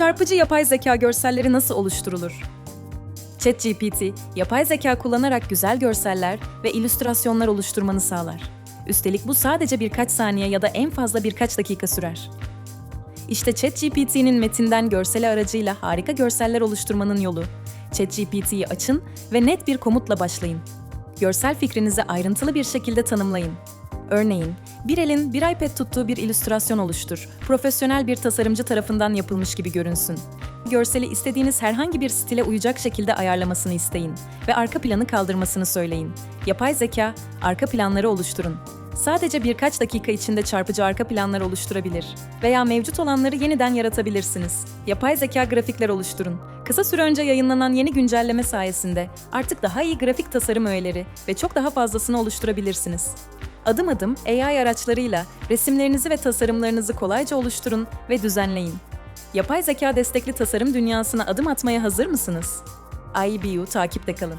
Çarpıcı yapay zeka görselleri nasıl oluşturulur? ChatGPT, yapay zeka kullanarak güzel görseller ve illüstrasyonlar oluşturmanı sağlar. Üstelik bu sadece birkaç saniye ya da en fazla birkaç dakika sürer. İşte ChatGPT'nin metinden görseli aracıyla harika görseller oluşturmanın yolu. ChatGPT'yi açın ve net bir komutla başlayın. Görsel fikrinizi ayrıntılı bir şekilde tanımlayın. Örneğin, bir elin bir iPad tuttuğu bir illüstrasyon oluştur. Profesyonel bir tasarımcı tarafından yapılmış gibi görünsün. Görseli istediğiniz herhangi bir stile uyacak şekilde ayarlamasını isteyin ve arka planı kaldırmasını söyleyin. Yapay zeka, arka planları oluşturun. Sadece birkaç dakika içinde çarpıcı arka planlar oluşturabilir veya mevcut olanları yeniden yaratabilirsiniz. Yapay zeka grafikler oluşturun. Kısa süre önce yayınlanan yeni güncelleme sayesinde artık daha iyi grafik tasarım öğeleri ve çok daha fazlasını oluşturabilirsiniz. Adım adım AI araçlarıyla resimlerinizi ve tasarımlarınızı kolayca oluşturun ve düzenleyin. Yapay zeka destekli tasarım dünyasına adım atmaya hazır mısınız? IBU takipte kalın.